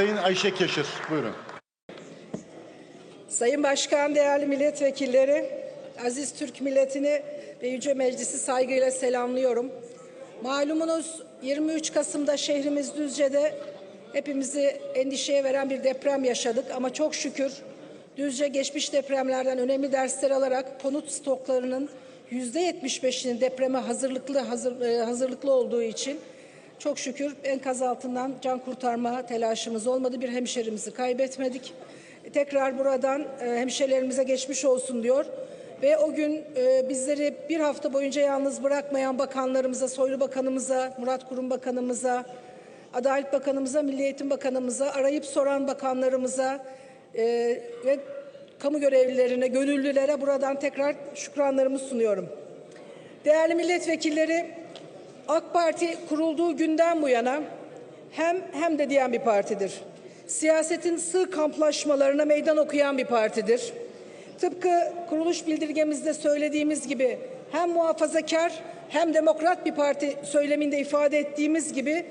Sayın Ayşe Keşir. Buyurun. Sayın Başkan, değerli milletvekilleri, aziz Türk milletini ve Yüce Meclisi saygıyla selamlıyorum. Malumunuz 23 Kasım'da şehrimiz Düzce'de hepimizi endişeye veren bir deprem yaşadık ama çok şükür Düzce geçmiş depremlerden önemli dersler alarak konut stoklarının %75'inin depreme hazırlıklı hazır, e, hazırlıklı olduğu için çok şükür enkaz altından can kurtarma telaşımız olmadı. Bir hemşerimizi kaybetmedik. Tekrar buradan e, hemşerilerimize geçmiş olsun diyor. Ve o gün e, bizleri bir hafta boyunca yalnız bırakmayan bakanlarımıza, Soylu Bakanımıza, Murat Kurum Bakanımıza, Adalet Bakanımıza, Milli Eğitim Bakanımıza, arayıp soran bakanlarımıza e, ve kamu görevlilerine, gönüllülere buradan tekrar şükranlarımı sunuyorum. Değerli milletvekilleri, AK Parti kurulduğu günden bu yana hem hem de diyen bir partidir. Siyasetin sığ kamplaşmalarına meydan okuyan bir partidir. Tıpkı kuruluş bildirgemizde söylediğimiz gibi hem muhafazakar hem demokrat bir parti söyleminde ifade ettiğimiz gibi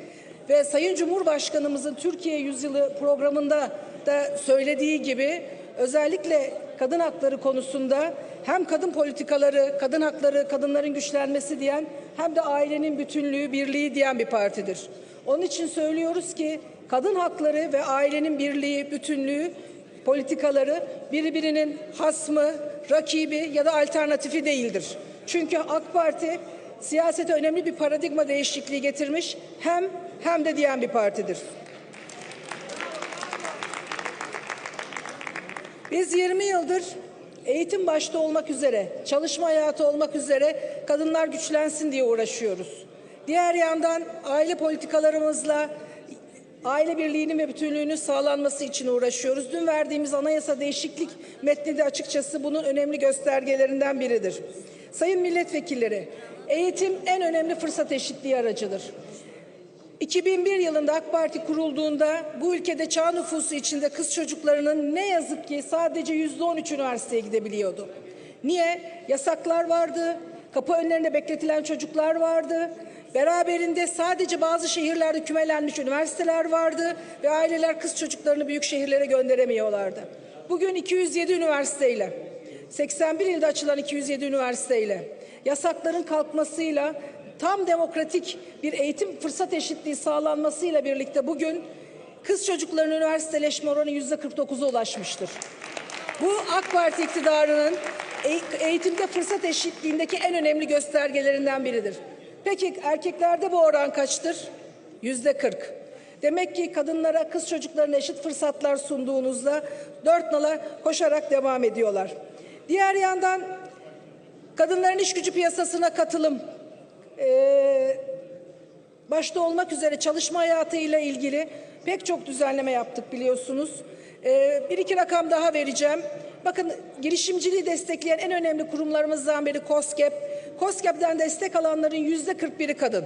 ve Sayın Cumhurbaşkanımızın Türkiye Yüzyılı programında da söylediği gibi özellikle kadın hakları konusunda hem kadın politikaları, kadın hakları, kadınların güçlenmesi diyen hem de ailenin bütünlüğü, birliği diyen bir partidir. Onun için söylüyoruz ki kadın hakları ve ailenin birliği, bütünlüğü politikaları birbirinin hasmı, rakibi ya da alternatifi değildir. Çünkü AK Parti siyasete önemli bir paradigma değişikliği getirmiş hem hem de diyen bir partidir. Biz 20 yıldır eğitim başta olmak üzere, çalışma hayatı olmak üzere kadınlar güçlensin diye uğraşıyoruz. Diğer yandan aile politikalarımızla aile birliğinin ve bütünlüğünün sağlanması için uğraşıyoruz. Dün verdiğimiz anayasa değişiklik metni de açıkçası bunun önemli göstergelerinden biridir. Sayın milletvekilleri, eğitim en önemli fırsat eşitliği aracıdır. 2001 yılında AK Parti kurulduğunda bu ülkede çağ nüfusu içinde kız çocuklarının ne yazık ki sadece yüzde on üç üniversiteye gidebiliyordu. Niye? Yasaklar vardı, kapı önlerinde bekletilen çocuklar vardı, beraberinde sadece bazı şehirlerde kümelenmiş üniversiteler vardı ve aileler kız çocuklarını büyük şehirlere gönderemiyorlardı. Bugün 207 üniversiteyle, 81 ilde açılan 207 üniversiteyle, yasakların kalkmasıyla tam demokratik bir eğitim fırsat eşitliği sağlanmasıyla birlikte bugün kız çocuklarının üniversiteleşme oranı yüzde 49'a ulaşmıştır. Bu AK Parti iktidarının eğitimde fırsat eşitliğindeki en önemli göstergelerinden biridir. Peki erkeklerde bu oran kaçtır? Yüzde 40. Demek ki kadınlara, kız çocuklarına eşit fırsatlar sunduğunuzda dört nala koşarak devam ediyorlar. Diğer yandan kadınların iş gücü piyasasına katılım, ee, başta olmak üzere çalışma hayatıyla ilgili pek çok düzenleme yaptık biliyorsunuz. Ee, bir iki rakam daha vereceğim. Bakın girişimciliği destekleyen en önemli kurumlarımızdan biri COSGAP. COSGAP'ten destek alanların yüzde 41'i kadın.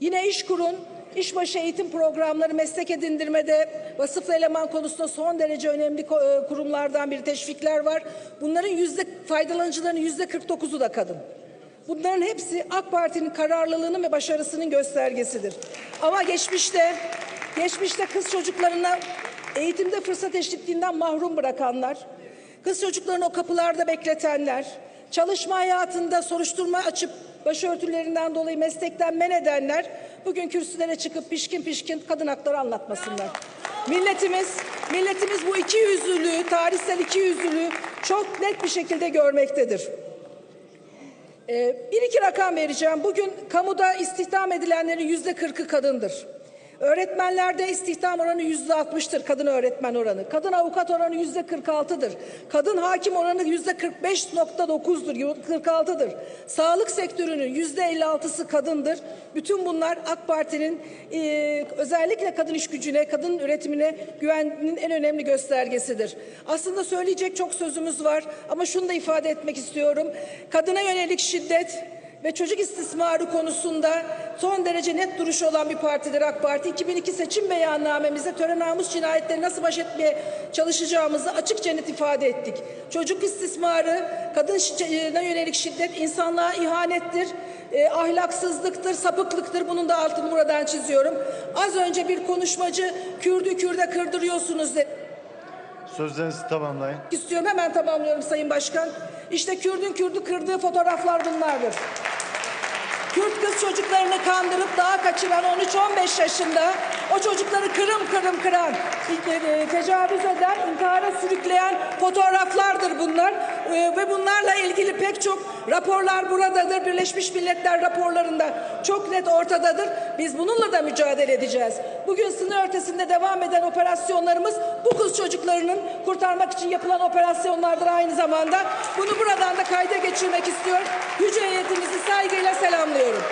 Yine İşkur'un işbaşı eğitim programları meslek edindirmede vasıflı eleman konusunda son derece önemli e, kurumlardan bir teşvikler var. Bunların yüzde faydalanıcıların yüzde 49'u da kadın. Bunların hepsi AK Parti'nin kararlılığının ve başarısının göstergesidir. Ama geçmişte geçmişte kız çocuklarına eğitimde fırsat eşitliğinden mahrum bırakanlar, kız çocuklarını o kapılarda bekletenler, çalışma hayatında soruşturma açıp başörtülerinden dolayı meslekten men edenler bugün kürsülere çıkıp pişkin pişkin kadın hakları anlatmasınlar. Milletimiz, milletimiz bu iki yüzlülüğü, tarihsel iki yüzlülüğü çok net bir şekilde görmektedir. Ee, bir iki rakam vereceğim. Bugün kamuda istihdam edilenlerin yüzde kırkı kadındır. Öğretmenlerde istihdam oranı yüzde altmıştır kadın öğretmen oranı. Kadın avukat oranı yüzde kırk altıdır. Kadın hakim oranı yüzde kırk beş nokta dokuzdur, kırk altıdır. Sağlık sektörünün yüzde elli altısı kadındır. Bütün bunlar AK Parti'nin e, özellikle kadın iş gücüne, kadın üretimine güveninin en önemli göstergesidir. Aslında söyleyecek çok sözümüz var ama şunu da ifade etmek istiyorum. Kadına yönelik şiddet ve çocuk istismarı konusunda son derece net duruşu olan bir partidir AK Parti. 2002 seçim beyannamemizde töre namus cinayetleri nasıl baş etmeye çalışacağımızı açıkça net ifade ettik. Çocuk istismarı, kadına yönelik şiddet insanlığa ihanettir, e, ahlaksızlıktır, sapıklıktır. Bunun da altını buradan çiziyorum. Az önce bir konuşmacı Kürdü Kürde kırdırıyorsunuz dedi Sözlerinizi tamamlayın. istiyorum. Hemen tamamlıyorum Sayın Başkan. İşte Kürdün Kürdü kırdığı fotoğraflar bunlardır. Kürt kız çocuklarını kandırıp dağa kaçıran 13-15 yaşında o çocukları kırım kırım kıran, e, tecavüz eden, intihara sürükleyen fotoğraflardır bunlar. E, Ve bunlarla ilgili pek çok raporlar buradadır. Birleşmiş Milletler raporlarında çok net ortadadır. Biz bununla da mücadele edeceğiz. Bugün sınır ötesinde devam eden operasyonlarımız bu kız çocuklarının kurtarmak için yapılan operasyonlardır aynı zamanda. Bunu buradan da kayda geçirmek istiyorum. Yüce heyetimizi saygıyla selamlıyorum.